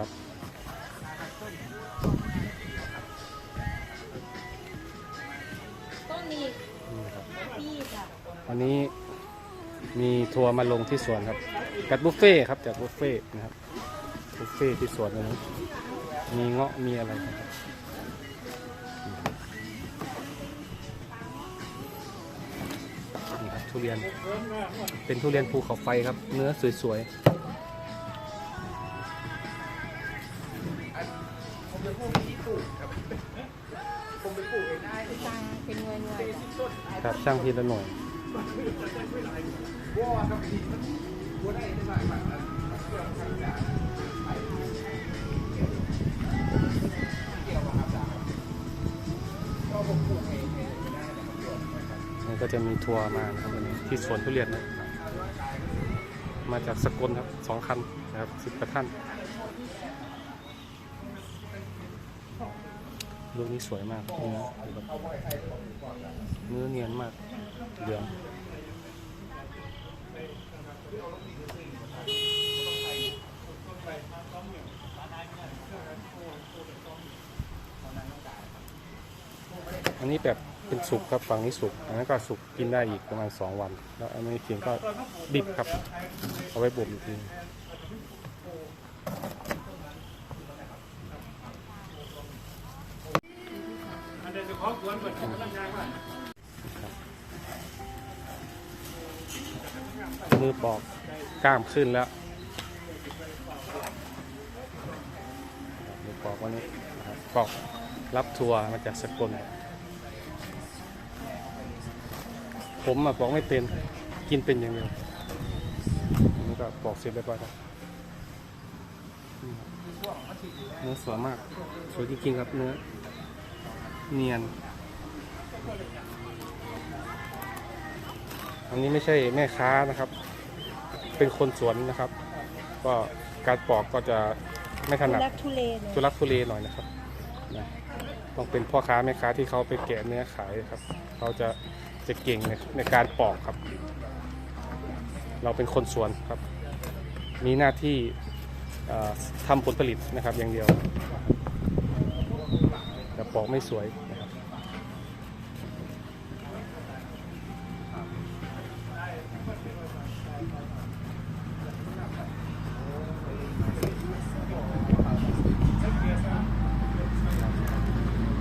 ครับ ต้นนี้นี่ครับ พี่จ้ะวันนี้มีทัวร์มาลงที่สวนครับจัดบุฟเฟ่ต์ครับจัดบุฟเฟ่ต์นะครับ บุฟเฟ่ต์ที่สวนวันนี้มีเงาะมีอะไรครับ นี่ครับทุเรียน เป็นทุเรียนภูเขาไฟครับ เนื้อสวย ตาเป็นเงยเงยจ้ะๆครับช่างทีละหน่อยนี่ก็จะมีทัวร์มานะครับวันนี้ที่สวนทุเรียนนะมาจากสกลครับสองคันนะครับสิบกว่าท่าน ลูกนี้สวยมากเนื้อเนื้อเนียนมากเหลืองอันนี้แบบเป็นสุกครับฝั่งนี้สุกอันนั้นก็สุกกินได้อีกประมาณสองวัน แล้วอันนี้เขียงก็ดิบครับ เอาไว้บ่มอีกที มือปอกกล้ามขึ้นแล้วมือปอกวันนี้นะครับปอกรับทัวร์มาจากสกลผมอะปอกไม่เป็นกินเป็นอย่างเดียวนี้ก็ปอกเสร็จเรียบร้อยแล้วเนื้อสวยมาก สวยจริงๆครับเนื้อ เนียน อันนี้ไม่ใช่แม่ค้านะครับ เป็นคนสวนนะครับ ก็การปอกก็จะไม่ถนัดรักทุเลเลยทุลักทุเลหน่อยนะครับนะต้องเป็นพ่อค้าแม่ค้าที่เขาไปแกะเนื้อขายครับ เขาจะจะเก่งในในการปอกครับ เราเป็นคนสวนครับ มีหน้าที่เอ่อทำผลผลิตนะครับอย่างเดียวแต่ ปอกไม่สวยนะครับ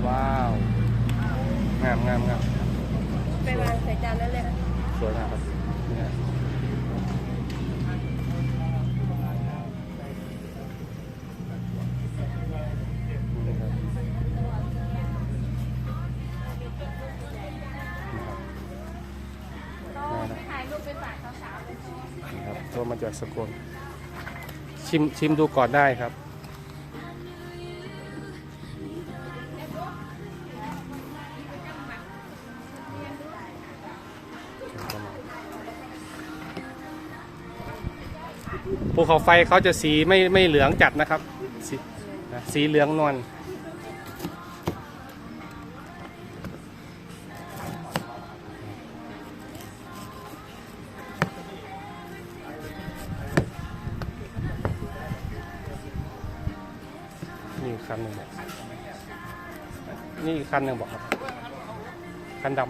ว้าว งามงามงามไปวางใส่จานนั้นเลยค่ะสวยมากครับ ครับตัวมาจากสกลชิมชิมดูก่อนได้ครับ ภูเขาไฟเขาจะสีไม่ไม่เหลืองจัดนะครับ สีสีเหลืองนวล คันหนึ่งบอกนี่อีกคันหนึ่งบอกครับ คันดำ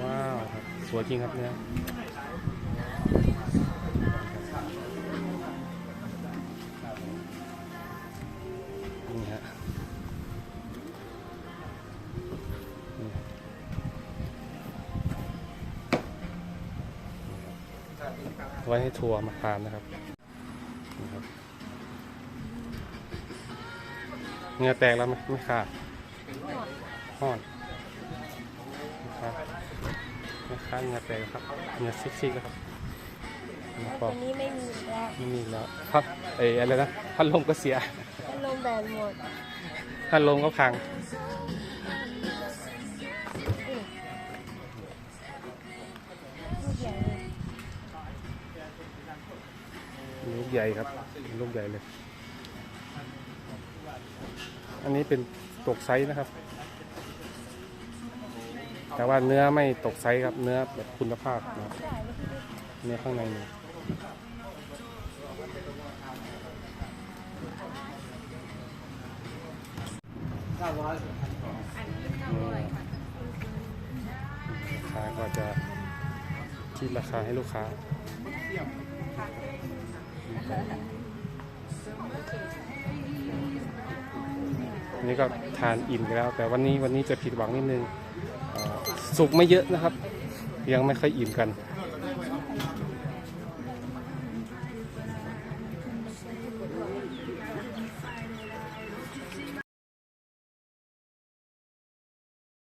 ว้าวครับ สวยจริงครับเนี่ยนี่ฮะไว้ให้ทัวร์มาทานนะครับนี่ครับ เหงือแตกแล้วไหมไม่ขาดห่อนไม่ขาดไม่ขาดเหงือแตกแล้วครับเหงือซิกๆแล้วครับแล้วก็อันนี้ไม่มีอีกแล้วไม่มีแล้วพัดเอ้ยอะไรนะพัดลมก็เสียพัดลมแบนหมดพัดลมก็พังลูกใหญ่เลยลูกใหญ่ครับลูกใหญ่เลย อันนี้เป็นตกไซส์นะครับ แต่ว่าเนื้อไม่ตกไซส์ครับ เนื้อแบบคุณภาพนะเนื้อข้างในนี่ขายก็จะคิดราคาให้ลูกค้า นนี้ก็ทานอิ่มแล้ว แต่วันนี้วันนี้จะผิดหวังนิดนึงสุกไม่เยอะนะครับ ยังไม่ค่อยอิ่มกัน